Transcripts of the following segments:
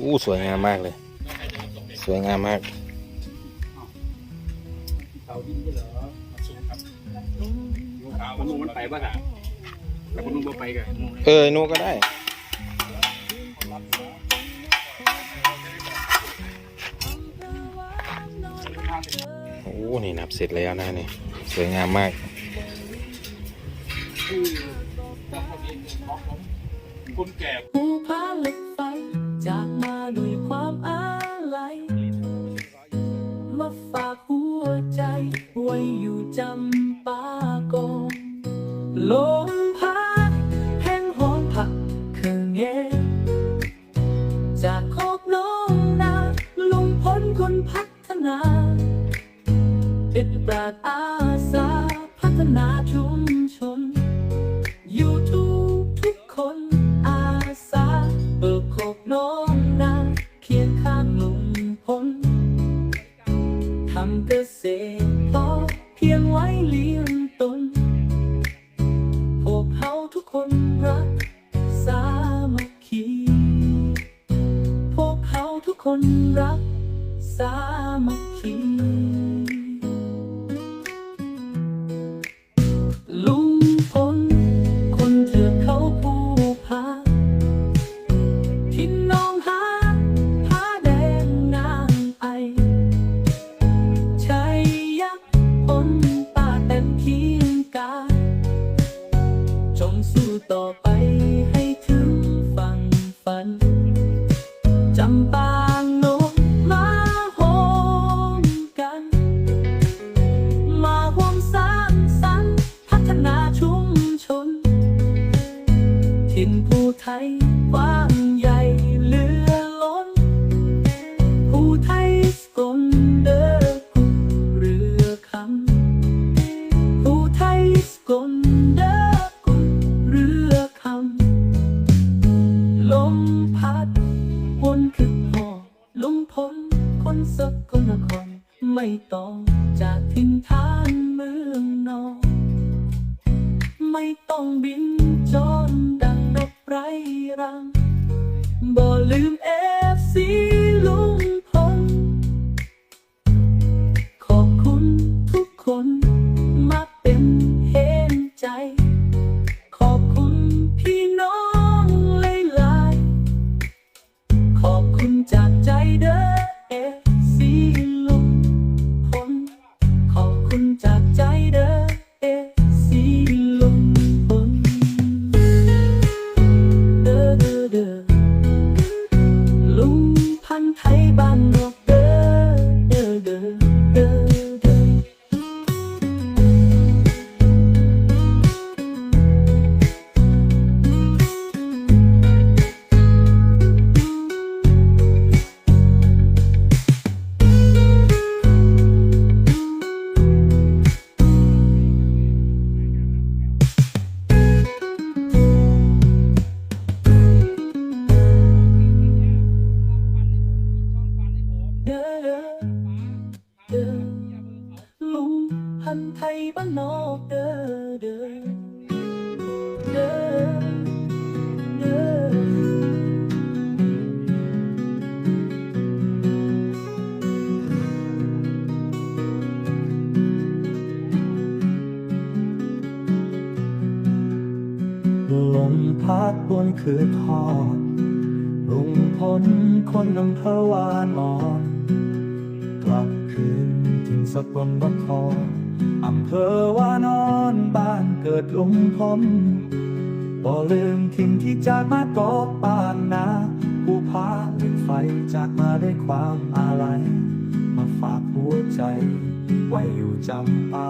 อู้สวยงามมากเลย สวยงามมากเขาดินที่เหรอมาสูงครับลูกขาวมันนุ่มมันไปป่ะฮะแต่มันนุ่มมันไปกันเออนูก็ได้โอ้นี่นับเสร็จแล้วนะนี่สวยงามมากคุณแก่ จากมาด้วยความอาลัย มาฝากหัวใจไว้อยู่จำปาโกลมพัดแห่งหอมผักคือเงจากโคกน้องนาลุงพ้นคนพัฒนา เป็นปราดอา จงสู้ต่อไปให้ถึงฝั่งฝันจำปา ไม่ต้องจากถิ่นทานเมืองนอกไม่ต้องบินจนดังนกไรรังบ่ลืม คืนทอดลุงพลคนอำเภอวานอนกลับคืนถึงสกลนครอำเภอวานอนบ้านเกิดลุงพลบ่ลืมทิ้งที่จากมากอบานนาผู้พาเหล็กไฟจากมาด้วยความอาลัยมาฝากหัวใจ ไว้อยู่จำปา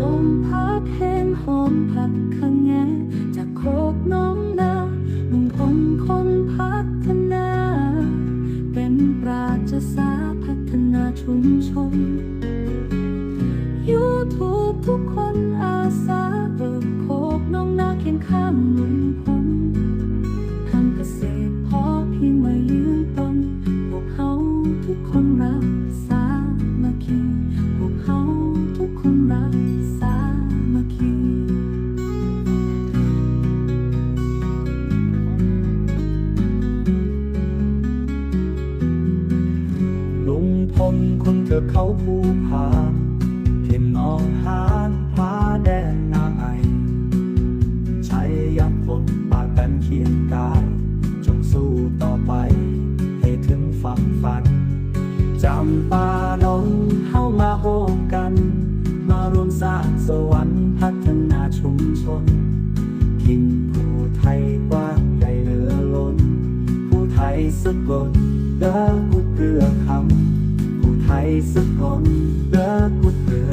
ลมพัด ทุกคนอาสาเบิกโคกน้องนาเคียนข้ามหนุนผมทำเกษตรพอเพียงมายืนต้นพวกเขาทุกคนรักสามาคีพวกเขาทุกคนรักสามาคีลุงพลคนเธอเขาผู้พา องหานพาแดนนาไอใช้ยับฝนปากกันเคียงกายจงสู้ต่อไป ให้ถึงฝั่งฝันจำปาดงเข้ามาโฮมกัน มารวมสร้างสวรรค์พัฒนาชุมชนทิ้งผู้ไทยกว้างใหญ่เหลือล้น ผู้ไทยสกลเลิกกุดเรือคำผู้ไทยสกลเลิกกุดเรือ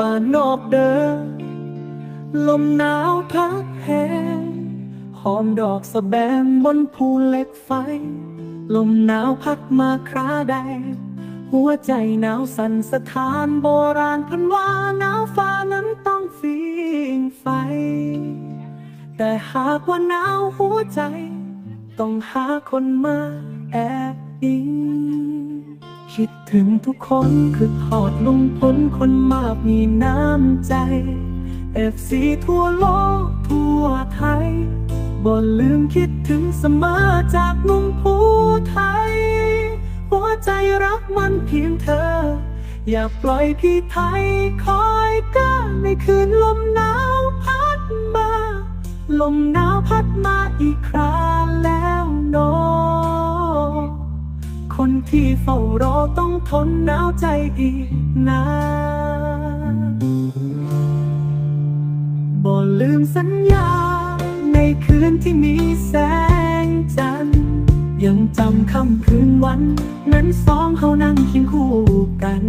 บ้านนอกเด้อลมหนาวพัดแหงหอมดอกสะแบงบนภูเหล็กไฟ ลมหนาวพัดมาคราใดหัวใจหนาวสั่นสถานโบราณพันว่าหนาวฟ้านั้นต้องฟีงไฟ แต่หากว่าหนาวหัวใจ ต้องหาคนมาแอบอิง คิดถึงทุกคนคือหอดลุงพ้นคนมากมีน้ำใจเอฟซีทั่วโลกทั่วไทยบ่ลืมคิดถึงเสมอจากลุงผู้ไทย หัวใจรักมันเพียงเธอ อย่าปล่อยพี่ไทยคอยก้าในคืนลมหนาวพัดมา ลมหนาวพัดมา ที่เฝ้ารอต้องทนหนาวใจอีกนานบ่ลืมสัญญา ในคืนที่มีแสงจันทร์ยังจำค่ำคืนวันนั้นสองเขานั่งเคียงคู่กัน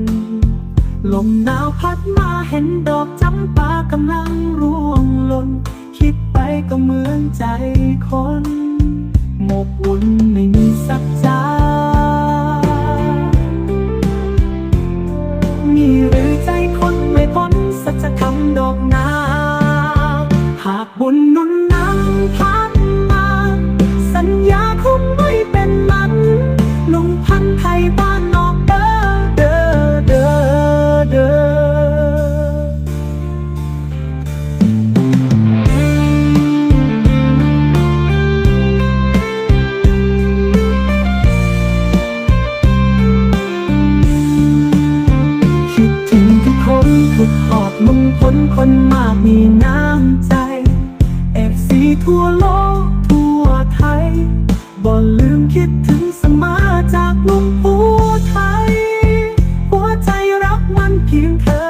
ลมหนาวพัดมาเห็นดอกจำปากำลังร่วงหล่น คิดไปก็เหมือนใจคน หมกมุ่นไม่ ลุงผู้ไทย หัวใจรักมันเพียงเธอ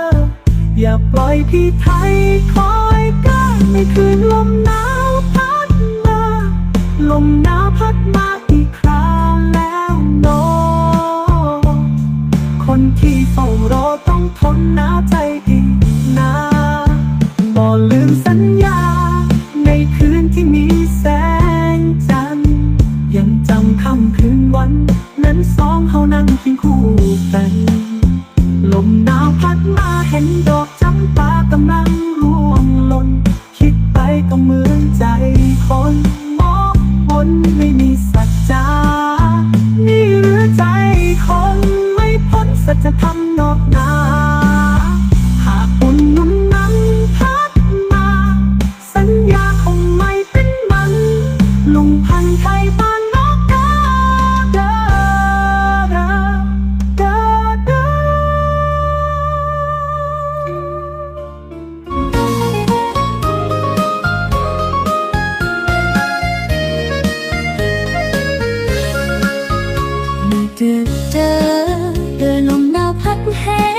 อย่าปล่อยพี่ไทยคอยก้าในคืนลมหนาว คนมองคนไม่มีส